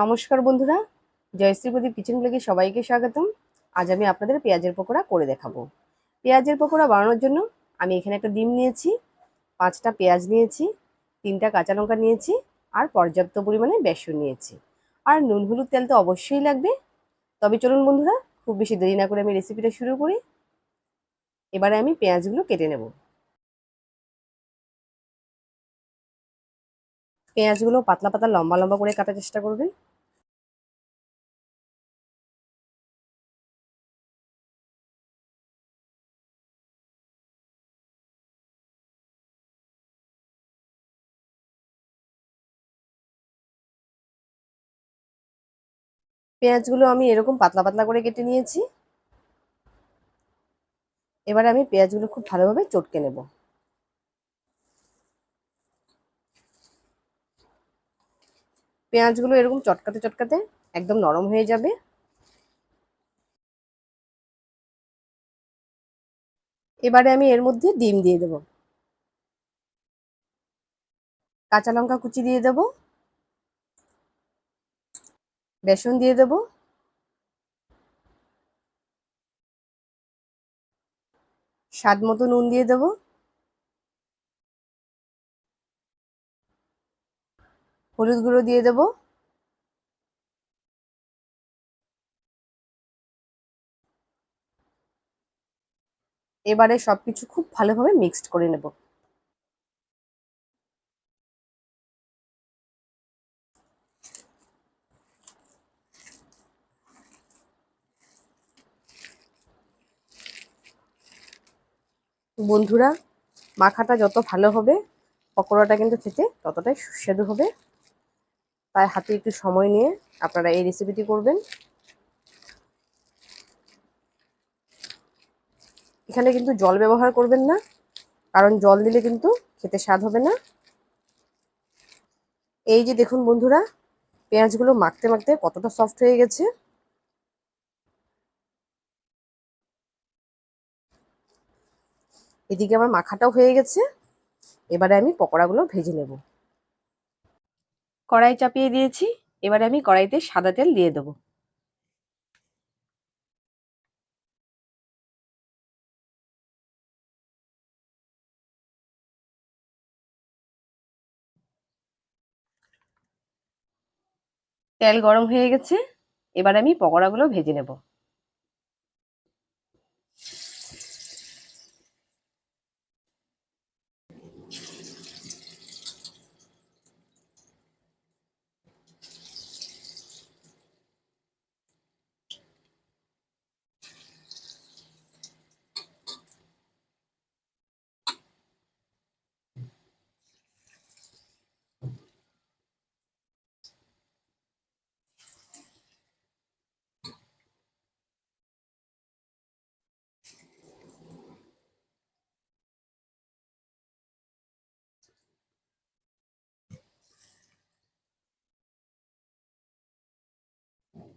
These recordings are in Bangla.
নমস্কার বন্ধুরা জয়শ্রী প্রদীপ কিচেন ব্লগে সবাইকে স্বাগতম। আজ আমি আপনাদের পেঁয়াজের পকোড়া করে দেখাবো। পেঁয়াজের পকোড়া বানানোর জন্য আমি এখানে একটা ডিম নিয়েছি, পাঁচটা পেঁয়াজ নিয়েছি, তিনটা কাঁচা লঙ্কা নিয়েছি, আর পর্যাপ্ত পরিমাণে বেসন নিয়েছি। আর নুন হলুদ তেল তো অবশ্যই লাগবে। তবে চলুন বন্ধুরা, খুব বেশি দেরি না করে আমি রেসিপিটা শুরু করি। এবারে আমি পেঁয়াজগুলো কেটে নেব। পেঁয়াজগুলো পাতলা পাতলা লম্বা লম্বা করে কাটার চেষ্টা করবেন। পেঁয়াজগুলো আমি এরকম পাতলা পাতলা করে কেটে নিয়েছি। এবার আমি পেঁয়াজগুলো খুব ভালোভাবে চটকে নেব। পেঁয়াজগুলো এরকম চটকাতে চটকাতে একদম নরম হয়ে যাবে। এবারে আমি এর মধ্যে ডিম দিয়ে দেব। কাঁচা লঙ্কা কুচি দিয়ে দেব। বেসন দিয়ে দেব। স্বাদ মতো নুন দিয়ে দেব। হলুদ গুঁড়ো দিয়ে দেব। এবারে সবকিছু খুব ভালোভাবে মিক্সড করে নেব। বন্ধুরা, মাখাটা যত ভালো হবে, পকোড়াটা কিন্তু খেতে ততটাই সুস্বাদু হবে। তাই হাতে একটু সময় নিয়ে আপনারা এই রেসিপিটি করবেন। এখানে কিন্তু জল ব্যবহার করবেন না, কারণ জল দিলে কিন্তু খেতে স্বাদ হবে না। এই যে দেখুন বন্ধুরা, পেঁয়াজগুলো মাখতে মাখতে কতটা সফট হয়ে গেছে। এদিকে আমার মাখাটাও হয়ে গেছে। এবারে আমি পকোড়াগুলো ভেজে নেব। কড়াই চাপিয়ে দিয়েছি। এবারে আমি কড়াইতে সাদা তেল দিয়ে দেবো। তেল গরম হয়ে গেছে। এবার আমি পকোড়াগুলো ভেজে নেব।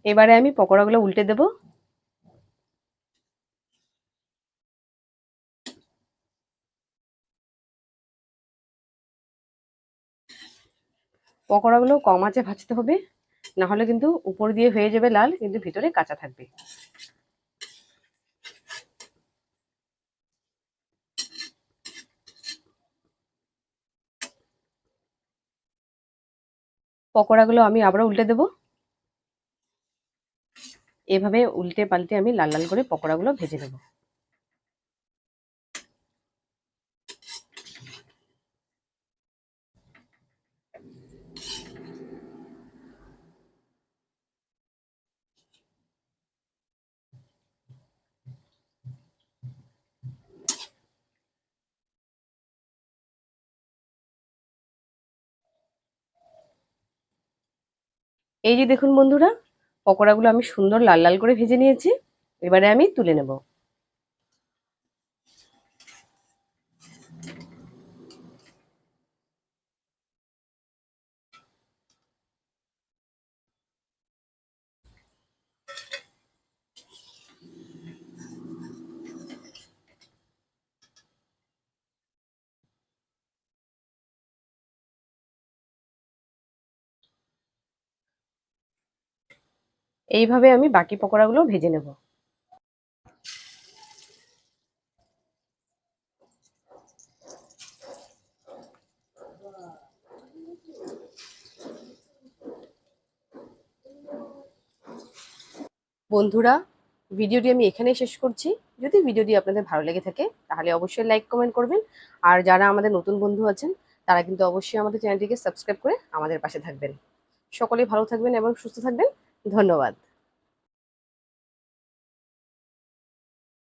এবারে আমি পকোড়াগুলো উল্টে দেব। পকোড়াগুলো কম আঁচে ভাজতে হবে, না হলে কিন্তু উপর দিয়ে হয়ে যাবে লাল, কিন্তু ভিতরে কাঁচা থাকবে। পকোড়াগুলো আমি আবারও উল্টে দেবো। এভাবে উল্টে পাল্টে আমি লাল লাল করে পকোড়াগুলো ভেজে নেব। এই যে দেখুন বন্ধুরা পকোড়াগুলো আমি সুন্দর লাল লাল করে ভেজে নিয়েছি। এবারে আমি তুলে নেব। এইভাবে আমি বাকি পকোড়াগুলো ভেজে নেব। বন্ধুরা, ভিডিওটি আমি এখানেই শেষ করছি। যদি ভিডিওটি আপনাদের ভালো লেগে থাকে, তাহলে অবশ্যই লাইক, কমেন্ট করবেন। আর যারা আমাদের নতুন বন্ধু আছেন, তারা কিন্তু অবশ্যই আমাদের চ্যানেলটিকে সাবস্ক্রাইব করে আমাদের পাশে থাকবেন। সকলেই ভালো থাকবেন এবং সুস্থ থাকবেন। ধন্যবাদ।